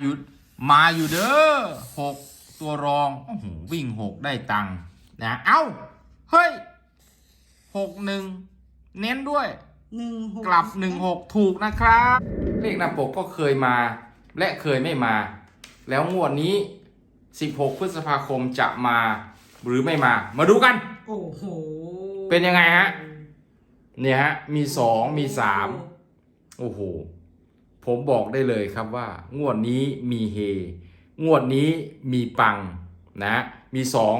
หยุดมาอยู่เด้อหกตัวรองโอ้โหวิ่งหกได้ตังค์นะเอ้า เฮ้ยหกหนึ่งเน้นด้วยหนึ่งหกกลับหนึ่งหกถูกนะครับ เลขหน้าปกก็เคยมา และเคยไม่มา แล้วงวดนี้ 16 พฤษภาคมจะมาหรือไม่มา มาดูกัน โอ้โหเป็นยังไงฮะ เนี่ยฮะ มีสองมีสามโอ้โห ผมบอกได้เลยครับว่า งวดนี้มีเฮ งวดนี้มีปังนะมีสอง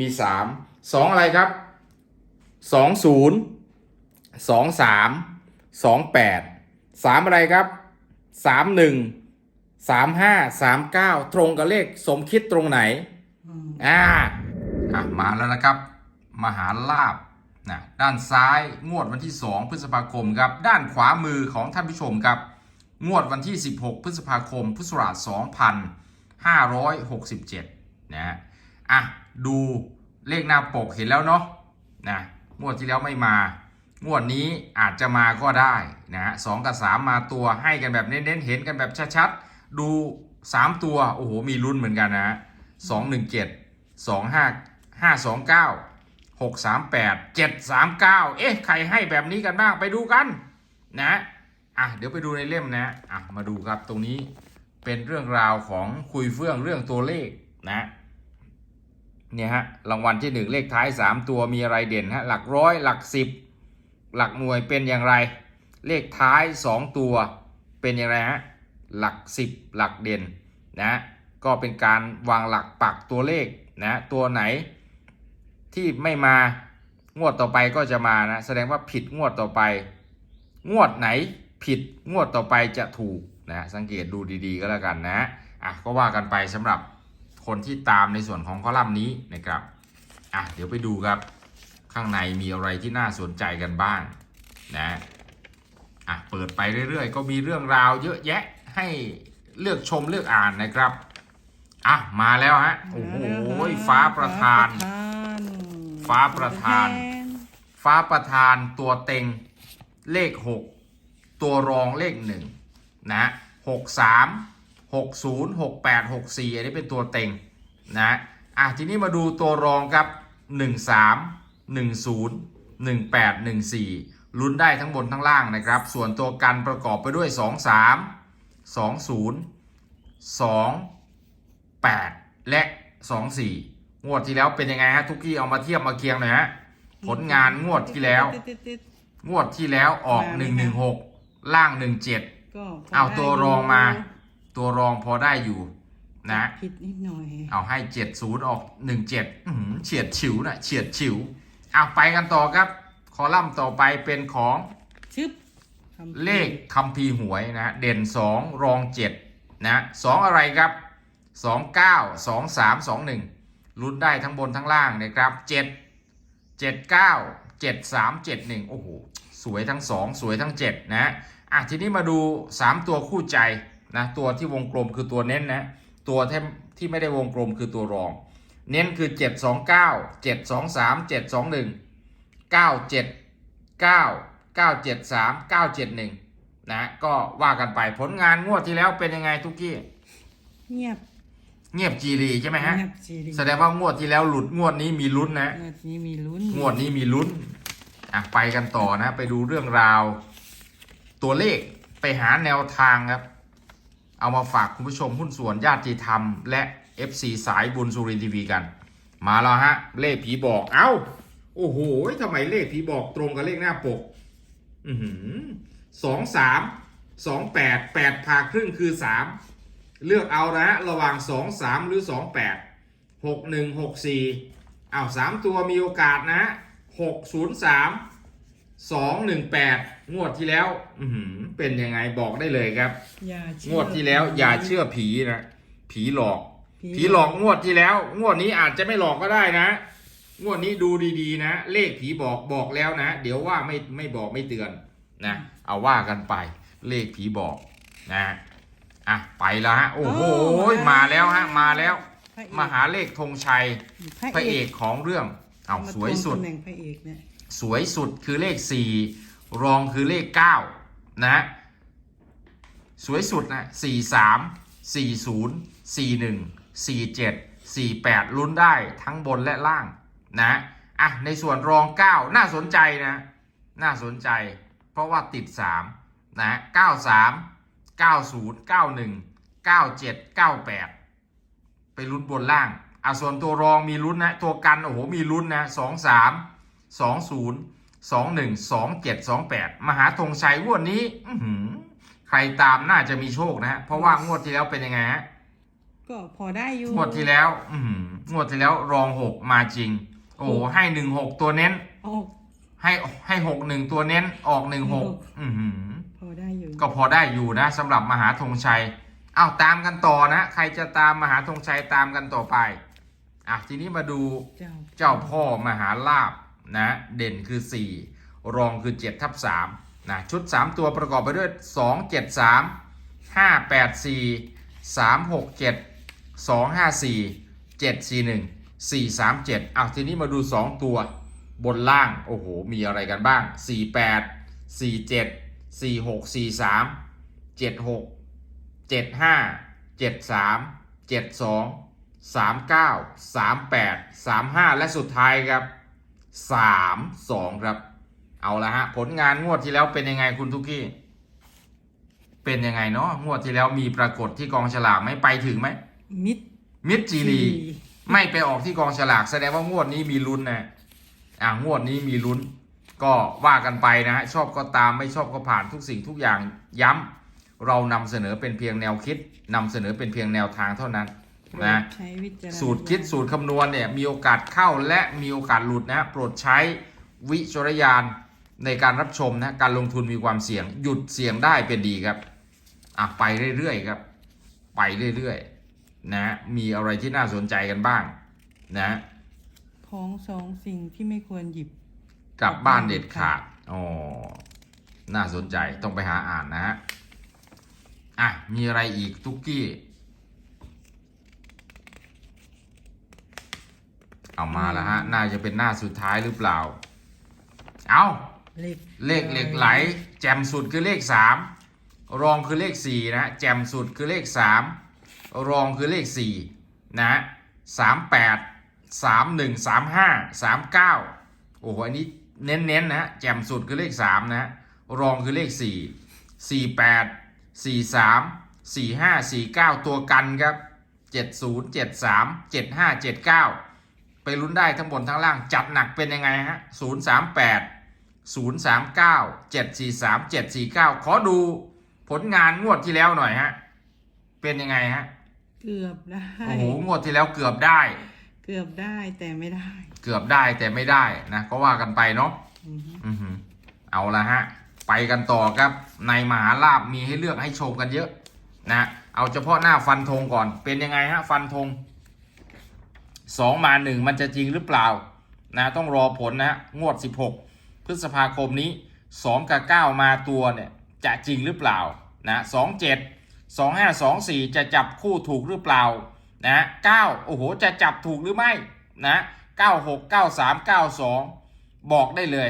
มีสามสองอะไรครับสองศูนย์สองสามสองแปดสามอะไรครับสามหนึ่งสามห้าสามเก้าตรงกับเลขสมคิดตรงไหนอืมอ่าอะมาแล้วนะครับ มหาลาบนะด้านซ้ายงวดวันที่ 2 พฤษภาคมครับ ด้านขวามือของท่านผู้ชมครับ งวดวันที่ 16 พฤษภาคม พุทธศักราช2567 นะฮะ อะ ดูเลขหน้าปกเห็นแล้วเนาะ นะ งวดที่แล้วไม่มา งวดนี้อาจจะมาก็ได้นะฮะสองกับ 3 มาตัวให้กันแบบเน้นๆ เห็นกันแบบชัดๆ ดู 3 ตัว โอ้โห มีลุ้นเหมือนกันนะฮะ217 25 529 638 739เอ๊ะ ใครให้แบบนี้กันบ้าง ไปดูกันนะ อะเดี๋ยวไปดูในเล่มนะอะมาดูครับตรงนี้เป็นเรื่องราวของคุยเฟื่องเรื่องตัวเลขนะเนี่ยฮะรางวัลที่หนึ่งเลขท้าย 3 ตัวมีอะไรเด่นฮะหลักร้อยหลักสิบหลักหน่วยเป็นอย่างไร เลขท้าย 2 ตัวเป็นอย่างไรฮะหลัก 10 หลักเด่นนะก็เป็นการวางหลักปักตัวเลขนะตัวไหนที่ไม่มางวดต่อไปก็จะมานะแสดงว่าผิดงวดต่อไป งวดไหน ผิดงวดต่อไปจะถูกนะสังเกตดูดีๆก็แล้วกันนะอะก็ว่ากันไปสำหรับคนที่ตามในส่วนของคอลัมน์นี้นะครับอะเดี๋ยวไปดูครับข้างในมีอะไรที่น่าสนใจกันบ้างนะอะเปิดไปเรื่อยๆ ก็มีเรื่องราวเยอะแยะให้เลือกชมเลือกอ่านนะครับอะมาแล้วฮะโอ้โหฟ้าประธาน ฟ้าประธาน ฟ้าประธานตัวเต็งเลข6 ตัวรองเลข1นะหกสามหกศูนย์หกแปดหกสี่อันนี้เป็นตัวเต็งนะอะทีนี้มาดูตัวรองครับ1 3 1 0 1 8 1 4ลุ้นได้ทั้งบนทั้งล่างนะครับ ส่วนตัวกันประกอบไปด้วย2 3 2 0 2 8แปดและ2 4งสี่งวดที่แล้วเป็นยังไงฮะทุกที่เอามาเทียบมาเคียงหน่อยฮะผลงานงวดที่แล้ว งวดที่แล้วออก116 ล่าง17ก็พเอาตัวรองมาได้ตัวรองพอได้อยู่อยู่ นะ ผิดนิดหน่อยเอาให้70ออก17อื้อหือเฉียดฉิวนะเฉียดฉิวเอาไปกันต่อครับ คอลัมน์ต่อไปเป็นของชึบทำเลขคัมภีร์หวยนะ เด่น2รอง7นะ2อะไรครับ2 9 2 3 2 1ลุ้นได้ทั้งบนทั้งล่างนะครับ7 7 9 7 3 7 1โอ้โห สวยทั้ง 2 สวยทั้ง 7 นะอะทีนี้มาดู 3 ตัวคู่ใจนะตัวที่วงกลมคือตัวเน้นนะตัวที่ที่ไม่ได้วงกลมคือตัวรอง เน้นคือ 7 2 9 7 2 3 7 2 1 9 7 9 9 7 3 9 7 1นะก็ว่ากันไปผลงานงวดที่แล้วเป็นยังไงทุกกี้เงียบเงียบจีรีใช่ไหมฮะ เงียบจีดีแสดงว่างวดที่แล้วหลุดงวดนี้มีลุ้นนะ งวดนี้มีลุ้น งวดนี้มีลุ้น อะไปกันต่อนะ ไปดูเรื่องราว ตัวเลขไปหาแนวทางครับ เอามาฝากคุณผู้ชมหุ้นส่วนญาติธรรม และ FC สายบุญสุรินทีวีกัน มาแล้วฮะ เลขผีบอก เอ้า โอ้โหทำไมเลขผีบอกตรงกับเลขหน้าปก อือหือสองสามสองแปดแปดผ่าครึ่งคือสามเลือกเอานะระหว่างสองสามหรือสองแปดหกหนึ่งหกสี่อ้าวสามตัวมีโอกาสนะ หกศูนย์สามสองหนึ่งแปดงวดที่แล้ว อือหือเป็นยังไงบอกได้เลยครับ อย่างวดที่แล้ว อย่าเชื่อผีนะ ผีหลอก ผีหลอกงวดที่แล้ว งวดนี้อาจจะไม่หลอกก็ได้นะ งวดนี้ดูดีๆ นะ เลขผีบอกบอกแล้วนะ เดี๋ยวว่าไม่ไม่บอกไม่เตือนนะ เอาว่ากันไป เลขผีบอกนะอะไปแล้วฮะ โอ้โหมาแล้วฮะ มาแล้ว พระเอกมาหาเลขธงชัยพระเอกของเรื่อง เอามาสวยสุดตรงตำแหน่งพระเอกเนี่ยสวยสุดคือเลข 4 รองคือเลข 9 นะ สวยสุดนะ 4 3 40 41 47 48 ลุ้นได้ทั้งบนและล่างนะ อะ ในส่วนรอง 9 น่าสนใจนะ น่าสนใจ เพราะว่าติด 3 นะ 93 90 91 97 98 ไปลุ้นบนล่าง อะส่วนตัวรองมีลุ้นนะตัวกันโอ้โหมีลุ้นนะ23 20 21 27 28มหาธงชัยงวดนี้อื้อหือใครตามน่าจะมีโชคนะฮะเพราะว่างวดที่แล้วเป็นยังไงฮะก็พอได้อยู่งวดที่แล้วอื้อหืองวดที่แล้วรอง6มาจริง โอ้โหให้16ตัวเน้นออกให้ให้หกหนึ่งตัวเน้นออกหนึ่งหก16อือหือพอได้อยู่ ก็พอได้อยู่นะสำหรับมหาธงชัยอ้าวตามกันต่อนะ ใครจะตามมหาธงชัยตามกันต่อไป อะทีนี้มาดูเจ้าเจ้าพ่อมหาลาบนะเด่นคือ 4 รองคือ7ทับ3นะชุด 3 ตัวประกอบไปด้วย 2 7 3 5 8 4 3 6 7 2 5 4 7 4 1 4 3 7อ้าวทีนี้มาดู 2 ตัวบนล่าง โอ้โห มีอะไรกันบ้าง 4 8 4 7 4 6 4 3 7 6 7 5 7 3 7 2 39 38 35 และสุดท้ายครับ 32 ครับ เอาละฮะ ผลงานงวดที่แล้วเป็นยังไงคุณทุกกี้เป็นยังไงเนาะงวดที่แล้วมีปรากฏที่กองฉลากไหม่ไปถึงไหมมิดมิดจีรีไม่ไปออกที่กองฉลากแสดงว่างวดนี้มีลุ้นนะอ่างวดนี้มีลุ้น ก็ว่ากันไปนะฮะชอบก็ตามไม่ชอบก็ผ่านทุกสิ่งทุกอย่างย้ำเรานำเสนอเป็นเพียงแนวคิดนำเสนอเป็นเพียงแนวทางเท่านั้น นะใช้วิจารณญาณสูตรคิดสูตรคำนวณเนี่ยมีโอกาสเข้าและมีโอกาสหลุดนะโปรดใช้วิจารณญาณในการรับชมนะการลงทุนมีความเสี่ยง หยุดเสี่ยงได้เป็นดีครับอะไปเรื่อยๆครับ ไปเรื่อยๆนะมีอะไรที่น่าสนใจกันบ้าง นะของสองสิ่งที่ไม่ควรหยิบกลับบ้านเด็ดขาดอ๋อน่าสนใจต้องไปหาอ่านนะฮะอะมีอะไรอีกทุกกี้ เอามาแล้วฮะ น่าจะเป็นหน้าสุดท้ายหรือเปล่า เอาเลขเลขเหล็กไหล แจ่มสุดคือเลขสามรองคือเลขสี่นะแจ่มสุดคือเลขสามรองคือเลขสี่นะสามแปดสามหนึ่งสามห้าสามเก้าโอ้โหอันนี้เน้นๆนะแจ่มสุดคือเลขสามนะรองคือเลขสี่สี่แปดสี่สามสี่ห้าสี่เก้าตัวกันครับเจ็ดศูนย์เจ็ดสามเจ็ดห้าเจ็ดเก้า ไปลุ้นได้ทั้งบนทั้งล่างจัดหนักเป็นยังไงฮะศูนย์สามแปด0 3 9 7 4 3 7 4 9ขอดูผลงานงวดที่แล้วหน่อยฮะ เป็นยังไงฮะ เกือบได้ โอ้โห งวดที่แล้วเกือบได้ เกือบได้แต่ไม่ได้ เกือบได้แต่ไม่ได้นะก็ว่ากันไปเนาะอือฮึอือหือเอาละฮะ ไปกันต่อครับ ในมหาลาบมีให้เลือกให้ชมกันเยอะ นะ เอาเฉพาะหน้าฟันธงก่อน เป็นยังไงฮะ ฟันธง สองมาหนึ่งมันจะจริงหรือเปล่านะต้องรอผลนะงวด 16 พฤษภาคมนี้ 2 กับ 9 มาตัวเนี่ยจะจริงหรือเปล่านะ27 25 24จะจับคู่ถูกหรือเปล่านะ9โอ้โหจะจับถูกหรือไม่นะ96 93 92บอกได้เลย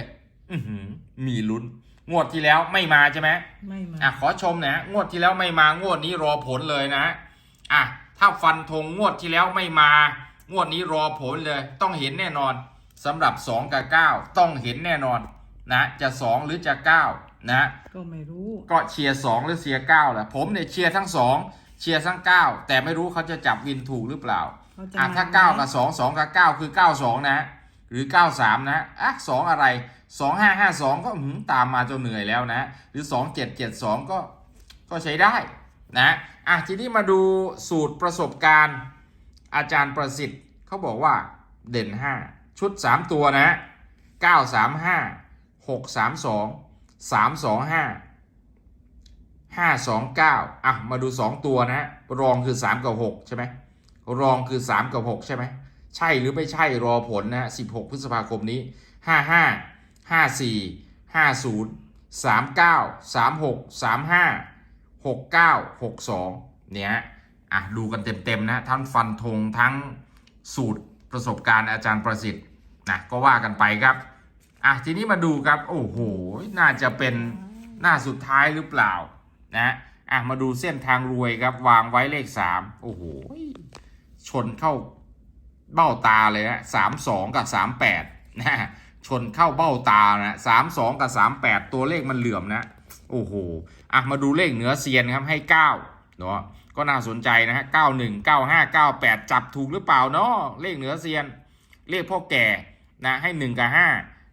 อือหือมีลุ้น งวดที่แล้วไม่มาใช่ไหมไม่มาอะขอชมหนะงวดที่แล้วไม่มางวดนี้รอผลเลยนะอะถ้าฟันธงงวดที่แล้วไม่มา งวดนี้รอผลเลยต้องเห็นแน่นอนสำหรับ 2 กับ 9 ต้องเห็นแน่นอนนะจะ 2 หรือจะ 9 นะ ก็ไม่รู้ก็เชียร์2หรือเชียร์9แหละผมเนี่ยเชียร์ทั้ง 2 เชียร์ทั้ง 9 แต่ไม่รู้เขาจะจับวินถูกหรือเปล่าเขาจะอะมาถ้าไหม9กับ 2 2 กับ 9 คือ 92 นะ หรือ 93 นะอะ2อะไร 2552 ก็อื้อหือตามมาจนเหนื่อยแล้วนะ หรือ 2772 ก็ก็ใช้ได้นะอะทีนี้มาดูสูตรประสบการณ์ อาจารย์ประสิทธิ์เขาบอกว่าเด่น 5 ชุด 3 ตัวนะ 935 632 325 529อะมาดู 2 ตัวนะรองคือ 3 กับ 6 ใช่ไหมรองคือ 3 กับ 6 ใช่ไหมใช่หรือไม่ใช่รอผลนะ16 พฤษภาคมนี้ 55 54 50 39 36 35 69 62 เนี่ย อะดูกันเต็มๆนะทั้งฟันธงทั้งสูตรประสบการณ์อาจารย์ประสิทธิ์นะก็ว่ากันไปครับอะทีนี้มาดูครับโอ้โหน่าจะเป็นหน้าสุดท้ายหรือเปล่านะอะมาดูเส้นทางรวยครับวางไว้เลขสามโอ้โหชนเข้าเบ้าตาเลยนะสามสองกับสามแปดนะชนเข้าเบ้าตานะสามสองกับสามแปดตัวเลขมันเหลื่อมนะ โอ้โหอะมาดูเลขเหนือเซียนครับให้เก้าเนาะ ก็น่าสนใจนะฮะเก้าหนึ่งเก้าห้าเก้าแปดจับถูกหรือเปล่าเนาะเลขเหนือเซียน เลขพ่อแก่นะให้หนึ่งกับห้า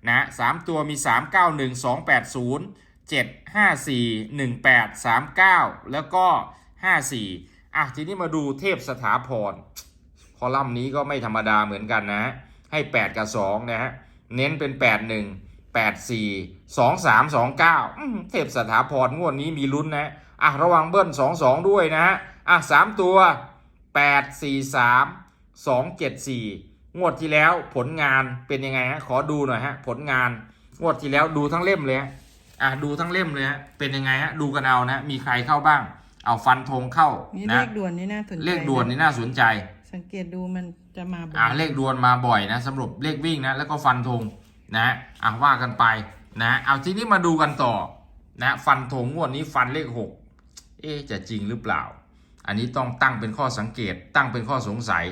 นะสามตัวมีสามเก้าหนึ่งสองแปดศูนย์เจ็ดห้าสี่หนึ่งแปดสามเก้าแล้วก็ห้าสี่อะ ทีนี้มาดูเทพสถาพร คอลัมน์นี้ก็ไม่ธรรมดาเหมือนกันนะ ให้ 8 กับ 2 นะฮะ เน้นเป็น 8 1 8 4 2 3 2 9อื้อเทพสถาพรงวดนี้มีลุ้นนะ อะ ระวังเบิ้ล 2 2 ด้วยนะฮะ อะ3ตัว8 4 3 2 7 4งวดที่แล้วผลงานเป็นยังไงฮะขอดูหน่อยฮะผลงานงวดที่แล้วดูทั้งเล่มเลยฮะอะดูทั้งเล่มเลยฮะเป็นยังไงฮะดูกันเอานะมีใครเข้าบ้าง เอาฟันธงเข้านี่นะเลขด่วนนี่น่าสนใจเลขด่วนนี่น่าสนใจ สังเกตดูมันจะมาบ่อยอ่าเลขดวนมาบ่อยนะสำหรับเลขวิ่งนะแล้วก็ฟันธงนะอะว่ากันไปนะเอาทีนี้มาดูกันต่อนะฟันธงงวดนี้ฟันเลขหกเอ๊ะจะจริงหรือเปล่า อันนี้ต้องตั้งเป็นข้อสังเกต ตั้งเป็นข้อสงสัย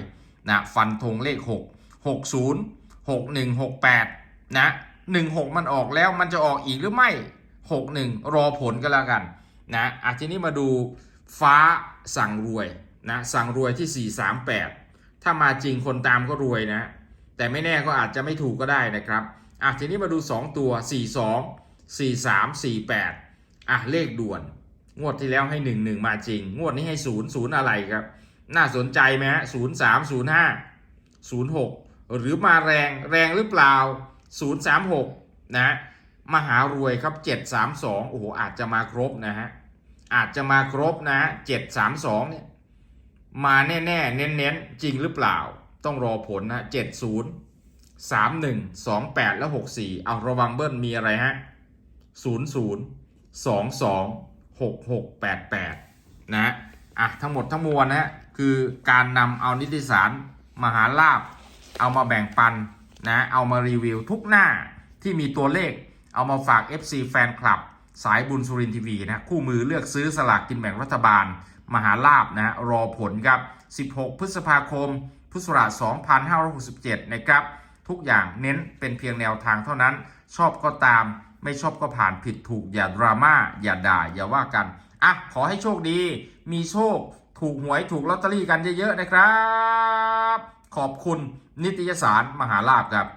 นะฟันธงเลขหกหกศูนย์หกหนึ่งหกแปดนะหนึ่งหกมันออกแล้วมันจะออกอีกหรือไม่หกหนึ่งรอผลกันแล้วกันนะอะทีนี้มาดูฟ้าสั่งรวยนะสั่งรวยที่ 438 ถ้ามาจริงคนตามก็รวยนะ แต่ไม่แน่ก็อาจจะไม่ถูกก็ได้นะครับอะทีนี้มาดู 2 ตัว 42 43 48อะเลขด่วน งวดที่แล้วให้หนึ่งหนึ่งมาจริง งวดนี้ให้ศูนย์ศูนย์อะไรครับ น่าสนใจไหมฮะศูนย์สามศูนย์ห้าศูนย์หกหรือมาแรงแรงหรือเปล่าศูนย์สามหกนะมหารวยครับเจ็ดสามสองโอ้โหอาจจะมาครบนะฮะอาจจะมาครบนะเจ็ดสามสองเนี่ยมาแน่แน่เน้นๆ จริงหรือเปล่า ต้องรอผลนะเจ็ดศูนย์สามหนึ่งสองแปดและหกสี่เอาระวังเบิ้ลมีอะไรฮะศูนย์ศูนย์สองสองะอะทั้งหมดทั้งมวลนะฮะคือการนำเอานิติสารมหาลาบ เอามาแบ่งปันนะเอามารีวิวทุกหน้าที่มีตัวเลขเอามาฝาก FC แฟนคลับ สายบุญสุรินทีวีนะคู่มือเลือกซื้อสลากกินแบ่งรัฐบาล มหาลาบนะฮะรอผลครับ 16 พฤษภาคม พุทธศักราช 2567 นะครับ ทุกอย่างเน้นเป็นเพียงแนวทางเท่านั้น ชอบก็ตาม ไม่ชอบก็ผ่านผิดถูกอย่าดราม่าอย่าด่าอย่าว่ากันอะขอให้โชคดี มีโชค ถูกหวยถูกลอตเตอรี่กันเยอะๆนะครับ ขอบคุณนิตยสารมหาลาบครับ